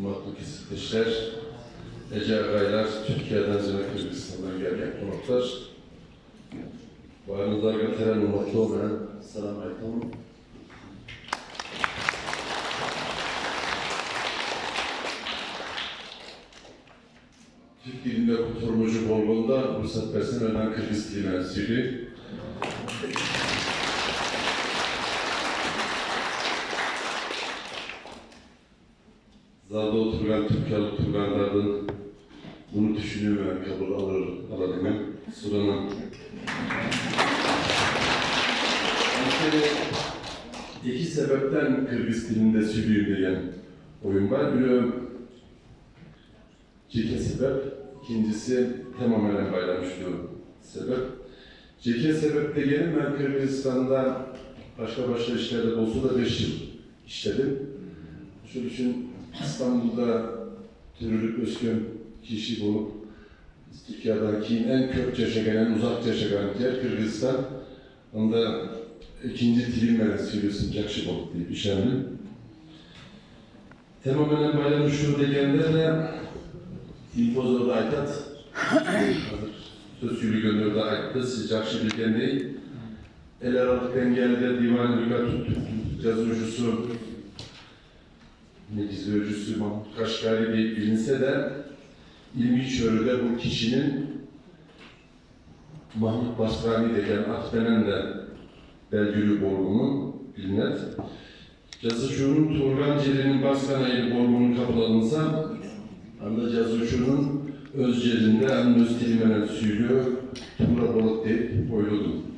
hürmetli kesitleşler, Ece Agaylar, Türkiye'den Zine Kırgızistan'dan gelgen konuklar. Varınızlar getiren hürmetli olmayan, selamun aleyküm. Türk dilinde kurtulmucu bolluğunda fırsat versin önden Kırgız diline sürü. Zalda oturan Türkiye'li Turganlardan bunu düşünüyor ve kabul alır. Suranın. Bir kere iki sebepten Kırgız dilinde sürüyor diyen oyun var. Biri Ceke sebep, ikincisi tamamen bayramışlı sebep. Ceke sebep de gelin ben Kırgızistan'da başka başka işlerde olsa da 5 yıl işledim. Şunun için İstanbul'da terörlük özgün kişi bulup Türkiye'deki en kök yaşayan, en uzak yaşayan yer Kırgızistan. Onda ikinci dilim ben söylüyorsun Cakşıbok diye bir şeyim. Tamamen bayramışlı degende de İmpozorda aytat, söz yürü gönderdi ayttı, sıcakşı bilgen değil. El aralıktan geldi, divan lügat yazıcısı, negizlöcüsü Mahmut Kaşgari diye bilinse de ilmi çörüde bu kişinin Mahmut Basrani degen Akbenen de belgülü bolgunun bilinet. Yazıcının Turgan Celi'nin Baskanay'ın bolgunun kabul alınsa Anda yazıcının özcelinde hem öz dilimenen söylüyor, Tumra balık deyip oyladım.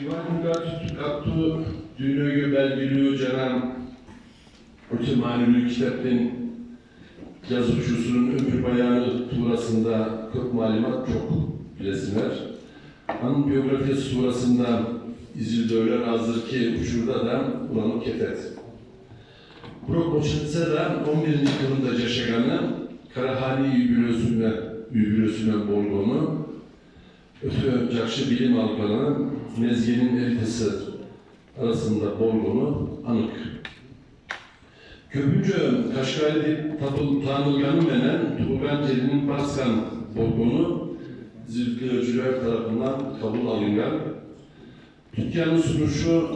Tütük Aktu Düğünögü Belgülü Canan Öte Manülü Kitap'ın yazıcısının ömür bayanı turasında çok malumat çok bilesinler. An biyografisi surasında İzildöyler hazır ki uçurda da ulanıp ketet. Bro Koçitse de 11. yılında yaşayanı Karahani Übülösü'ne Übülösü'ne bolgonu Ötü Cakşı Bilim Alkanı Mezginin eritesi arasında bolgonu anık. Köpüncü Kaşgari Tapıl Tanılganı menen Tuğgan Celi'nin Baskan bolgonu Zülkülöcüler tarafından kabul alıngan Türkiye'nin sunuşu,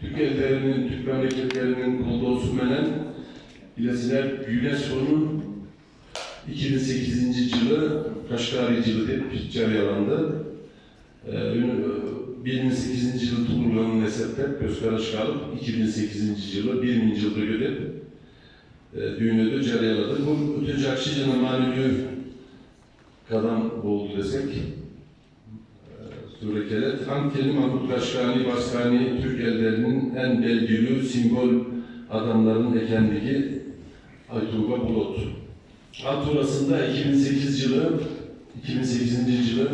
Türk ellerinin, Türk memleketlerinin kolda sümenen bilesiler UNESCO'nun 2008. yılı Kaşgari yılı deyip cariyalandı. Ee, 2008. yılı Tuğrul'un nesepte göz karış kalıp 2008. yılı 1. yılda gödep e, düğünü de cariyaladı. Bu ötünce Akşican'ın manevi kadam oldu desek Surekelet, Ankeli Mahmut Kaşgani, Baskani, Türk ellerinin en belgili simbol adamların ekendigi Aytuğba Bulut. Aturasında 2008 yılı, 2008. yılı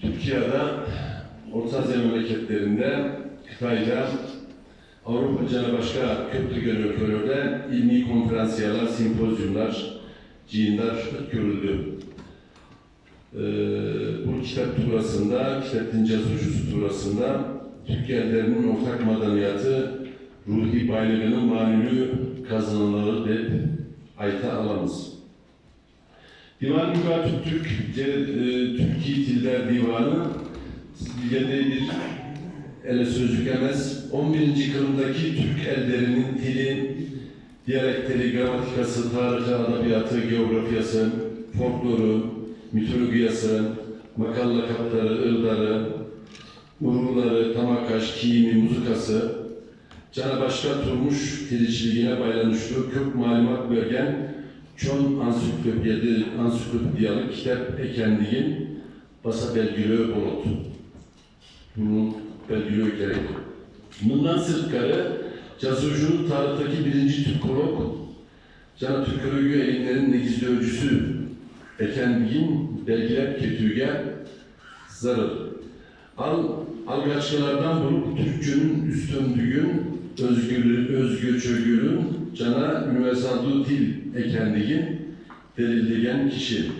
Türkiye'de, Orta Asya memleketlerinde, Kıtay'da, Avrupa Canı başka köprü gönüllülerde ilmi konferansiyerler, simpozyumlar, cihindar görüldü. Ee, bu kitap turasında, kitapın yazıcısı turasında Türkiye'lerinin ortak madaniyatı, ruhi baylığının manevi kazanımları de ayta alamız. Divan Lügat Türk, e, Türkiye Diller Divanı, bilgededir, ele sözcük emez, 11. kılımdaki Türk ellerinin dili, diyalektleri, gramatikası, tarihi, adabiyatı, geografyası, folkloru, mitologiyası, makal lakapları, ırdarı, ururları, tamakaş, kiyimi, muzikası, cana başka turmuş tilçiliğine baylanışlı kök malumat vergen çon ansiklopedi, ansiklopediyalı kitap ekendiğin basa belgülü bulut. Bunun belgülü gerek. Bundan sırtkarı Cazurcu'nun tarihteki birinci Türkolog, Cana Türkologu eğilimlerin negizli öncüsü Ekendiğin belgiler ketüge zarır. Al, algaçkalardan bulup Türkçünün üstünlüğün, özgür, özgür çögürün, cana üniversaldu dil ekendiğin delildigen kişi.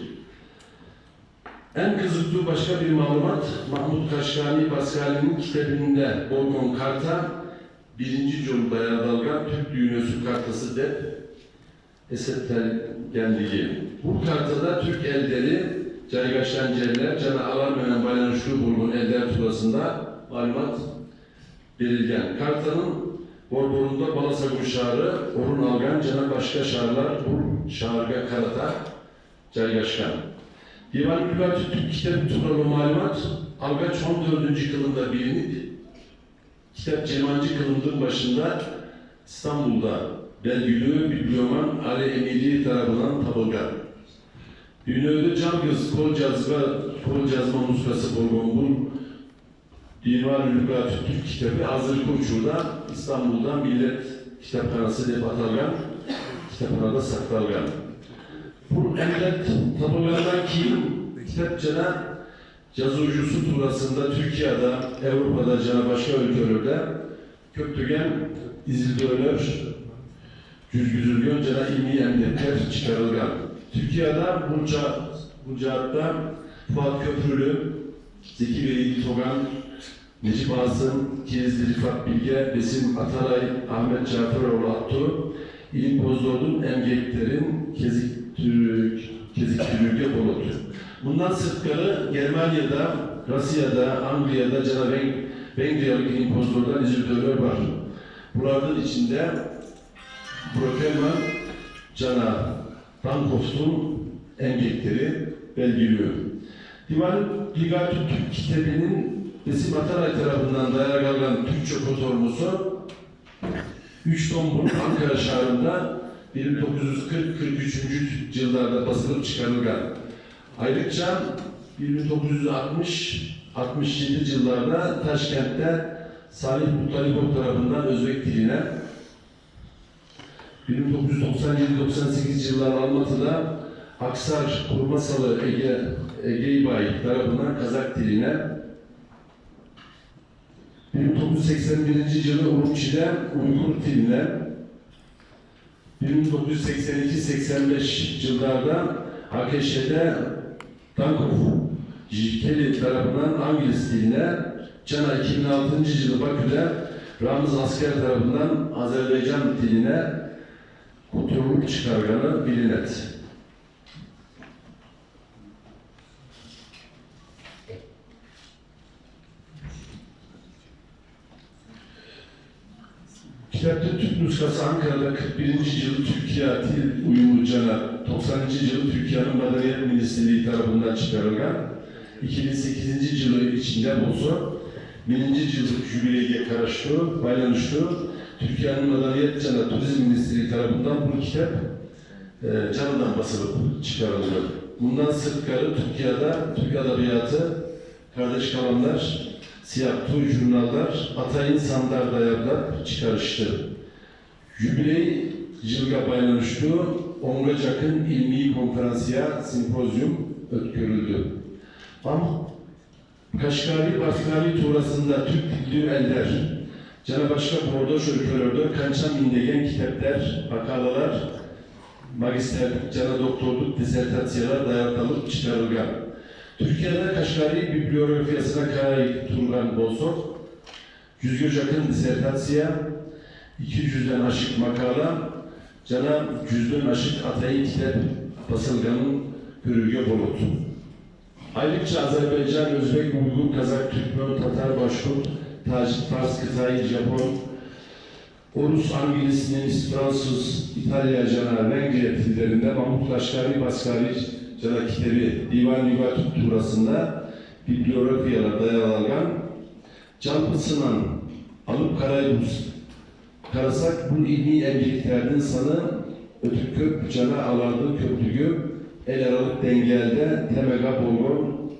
En kızıklı başka bir malumat, Mahmut Kaşgani Paskali'nin kitabında Bolgon Karta, birinci Bayağı Dalga, Türk Düğünösü Kartası de Esetler Genliği. Bu kartada Türk elleri, Caygaşan Celler, Cana Alarmenen Bayanışlı Bulgun Eller Turası'nda malumat verilgen. Kartanın Borborunda Balasagun Şağrı, Orun Algan, Cana Başka Şağrılar, Bur Şağırga Karata, Caygaşkan. Divan Lügatü Türk Kitap Turalı Malumat, Algaç 14. kılında bilinip, kitap Cemancı kılındığın başında İstanbul'da Belgülü Biblioman Ali Emili tarafından tabulgan. Ünlü Cangız Kol Cazma, Kol Cazma Nuskası Borgonbul Divan Lügatü Türk kitabı hazırlık uçurda İstanbul'dan Millet Kitaphanası diye atalgan, kitaphanada saklalgan. Bu emret tablolardan kim kitapçana yazıcısı turasında Türkiye'de, Avrupa'da, cana başka ülkelerde köktügen izildörler, cüzgüzülgön cana ilmi emniyetler çıkarılgan. Türkiye'de Burca, Burcaat'ta Fuat Köprülü, Zeki Bey Togan, Necip Asım, Kirizli Rifat Bilge, Besim Ataray, Ahmet Caferoğlu Attu, İlim Bozdor'un emgeklerin Kezik Türk, Kezik Türk'e Bolutu. Bundan sırtları Germanya'da, Rusya'da, Angliya'da Cana Veng, Vengriyalı İlim Bozdor'dan izlörler var. Bunların içinde Brokeman, Cana Dankoft'un emgekleri belgiliyor. Divan Ligatü Türk kitabının Besim Ataray tarafından dayanılan Türkçe fotoğrafı 3 ton Ankara şehrinde 1940-43. yıllarda basılıp çıkarılgan. Ayrıca 1960-67 yıllarda Taşkent'te Salih Muttalipov tarafından Özbek diline 1997-98 yıllar Almatı'da Aksar Kurmasalı Ege, Egeybay tarafından Kazak diline 1981 yılı Urumçi'de Uygur diline 1982-85 yıllarda AKŞ'de Dankov Jikeli tarafından Anglis diline, Cana 2006 yılı Bakü'de Ramiz Asker tarafından Azerbaycan diline kurtuluk çıkarganı bilinet. Kitapta Türk nuskası Ankara'da 41. yıl Türkiye Dil Uyumu Cana 90. yıl Türkiye'nin Madaniyet Ministerliği tarafından çıkarılgan 2008. yılı içinde olsa 1. yıllık jübileye karıştı, baylanıştı. Türkiye'nin Madaniyet Cana Turizm Ministerliği tarafından bu kitap e, Cana'dan basılıp çıkarıldı. Bundan sırtkarı Türkiye'de Türk Edebiyatı, Kardeş Kalanlar, Siyah Tuy Jurnallar, Atay'ın Sandar Dayarlar çıkarıştı. Jübiley yılga baylanıştı, Ongacak'ın ilmi konferansiya simpozyum ötkörüldü. Ama Kaşgari Baskari Turası'nda Türk dilli elder, Cana başka bordo şörkörördü, kançam indegen kitaplar, makalalar, magisterlik, cana doktorluk, disertasiyalar dayatılıp çıkarılgan. Türkiye'de Kaşgari bibliografiyasına karay Turgan Bozor, yüzgöz yakın disertasiya, 200'den aşık makala, cana yüzden aşık Atay'ın kitap basılganın Hürrüge Bolut. Ayrıca Azerbaycan, Özbek, Uygur, Kazak, Türkmen, Tatar, Başkurt, Tacik, Fars, Kıtay, Japon, Rus, İngiliz, Nemis, Fransız, İtalyaca, Vengriya dillerinde Mahmut Kaşgari, Baskari, Kitabı Divan Lügat Turası'nda bibliografiyalar dayalangan Can Pısınan, Alıp Karaybuz, Karasak bu ilmi emciliklerden sanı ötükköp cana alardı köprügü el aralık dengelde temega bolgon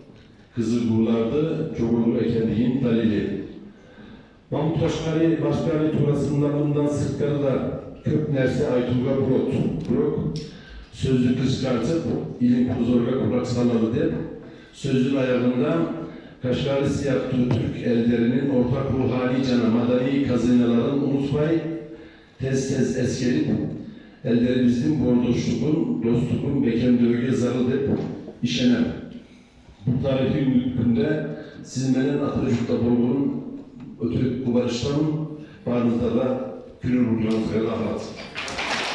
kızı burlardı çoğulu ekendiğin dalili. Mahmut Kaşgari Başkari turasında bundan sırtları da kök nerse Aytulga Brot. Brok sözlü kıskartıp ilim kuzorga kulak salladı de sözlün ayağında Kaşgari siyah Türk ellerinin ortak ruhani cana madani kazinaların unutmay tez tez eskerip ellerimizin bordoşluğun, dostluğun beken dövge zarı dep işenem. bu tarihi sizin benden Atatürk'te bulunduğun ötürü bu barıştan bağınızda da ruhlarınızı ve rahmet.